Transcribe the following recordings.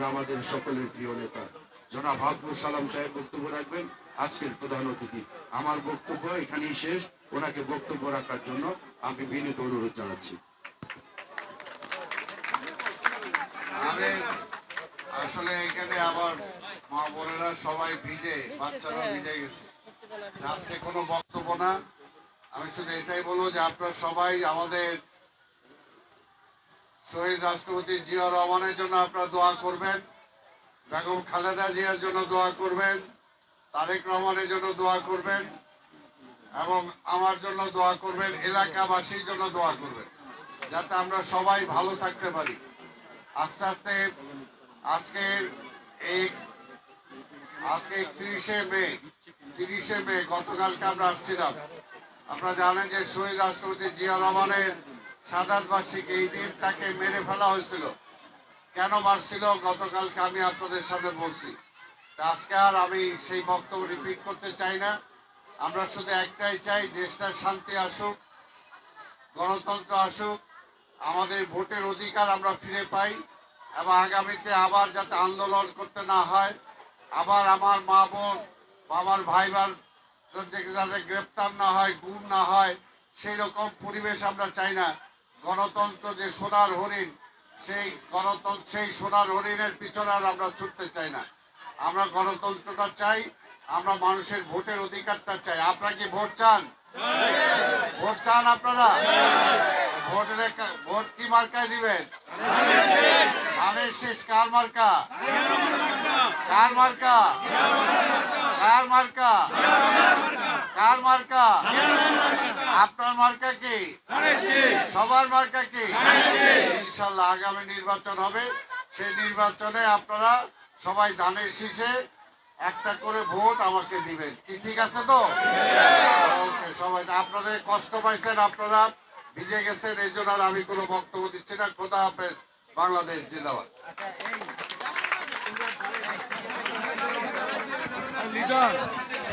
করবেন আমাদের সকলের প্রিয় নেতা, জনাব হাফুজ সালাম সাহেব বক্তব্য রাখবেন। আজকের প্রধান অতিথি। আমার বক্তব্য এখানেই শেষ। ওনাকে বক্তব্য রাখার জন্য আমি বিনীত অনুরোধ জানাচ্ছি। আসলে এখানে আমার মা বোনেরা সবাই ভিজে বাচ্চারা ভিজে গেছে। আজকে কোনো বক্তব্য না। আমি শুধু এটাই বলব যে আপনারা সবাই আমাদের শহীদ রাষ্ট্রপতি জিয়া রহমানের জন্য আপনারা দোয়া করবেন। বেগম খালেদা জিয়ার জন্য দোয়া করবেন। তারেক রহমানের জন্য দোয়া করবেন। এবং আমার জন্য দোয়া করবেন। এলাকাবাসীর জন্য দোয়া করবেন। যাতে আমরা সবাই ভালো থাকতে পারি। আস্তে আস্তে আজকে এই আজকে তিরিশে মে তিরিশে মে গতকালকে আমরা আসছিলাম। আপনারা জানেন যে শহীদ রাষ্ট্রপতি জিয়া রহমানের সাদাত বার্ষিকী এই দিন তাকে মেরে ফেলা হয়েছিল। কেন মারছিল? গতকালকে আমি আপনাদের সামনে বলছি। আজকে আর আমি সেই বক্তব্য রিপিট করতে চাই না। আমরা শুধু একটাই চাই, দেশটার শান্তি আসুক, গণতন্ত্র আসুক, আমাদের ভোটের অধিকার আমরা ফিরে পাই এবং আগামীতে আবার যাতে আন্দোলন করতে না হয়, আবার আমার মা বোন আমার ভাই বোন যাতে গ্রেপ্তার না হয়, গুম না হয়, সেই রকম পরিবেশ আমরা চাই না। গণতন্ত্র যে সোনার হরিণ, সেই গণতন্ত্র সেই সোনার হরিণের পিছনে আর আমরা ছুটতে চাই না। আমরা গণতন্ত্রটা চাই, আমরা মানুষের ভোটের অধিকারটা চাই। আপনারা কি ভোট চান? ভোট চান আপনারা? ভোটের ভোট কি মার্কায় দিবেন? ধানের শেষ কার মার্কা? কার মার্কা? কার মার্কা? কার মার্কা? আপনার মার্কা কি? সবার মার্কা কি? ইনশাল্লাহ আগামী নির্বাচন হবে। সেই নির্বাচনে আপনারা সবাই ধানের শীষে একটা করে ভোট আমাকে দিবেন। কি ঠিক আছে তো? ওকে সবাই আপনাদের কষ্ট পাইছেন আপনারা ভিজে গেছেন এই জন্য আর আমি কোনো বক্তব্য দিচ্ছি না। খোদা হাফেজ বাংলাদেশ জিন্দাবাদ।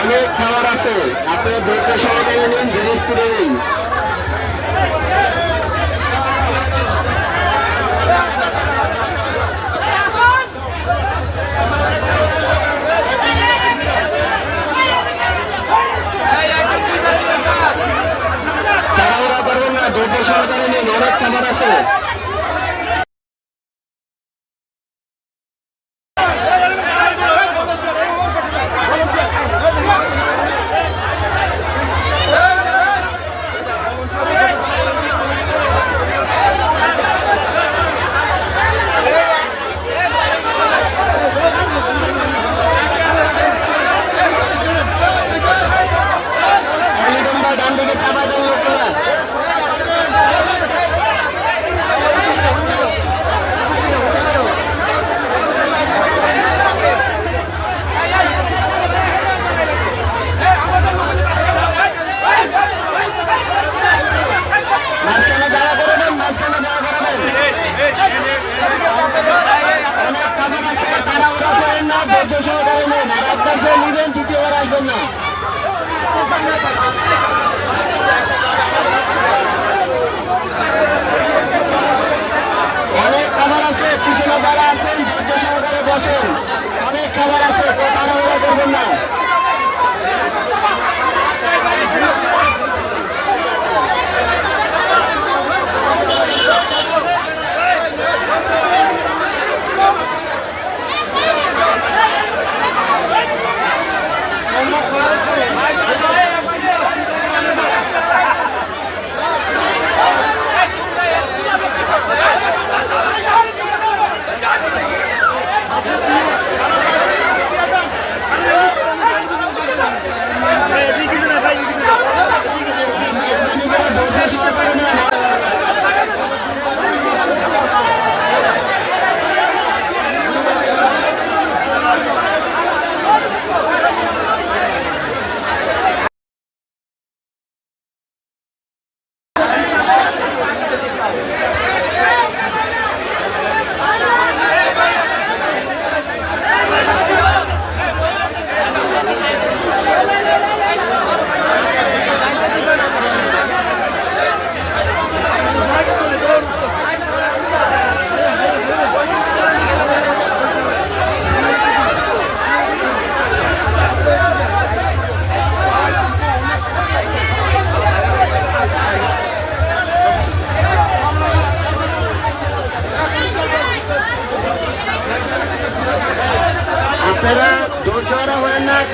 অনেক খাবার আছে। আপনারা ধৈর্য সহকারে নিন ধীরে স্থিরে নিন। ধৈর্য সহকারে নিন, অনেক খাবার আছে। Salamat sa lahat.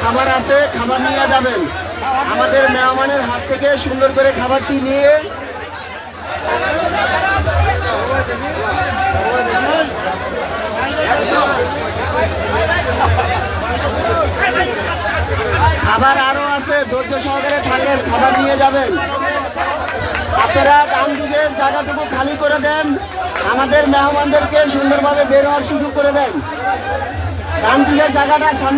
আছে খাবার নিয়ে যাবেন। আমাদের মেহমানের হাত থেকে সুন্দর করে খাবারটি নিয়ে খাবার আরও আছে, ধৈর্য সহকারে থাকেন, খাবার নিয়ে যাবেন। আপনারা ডান দিকের জায়গাটুকু খালি করে দেন। আমাদের মেহমানদেরকে সুন্দরভাবে বের হওয়ার সুযোগ করে দেন। ডান দিকের জায়গাটা সামনে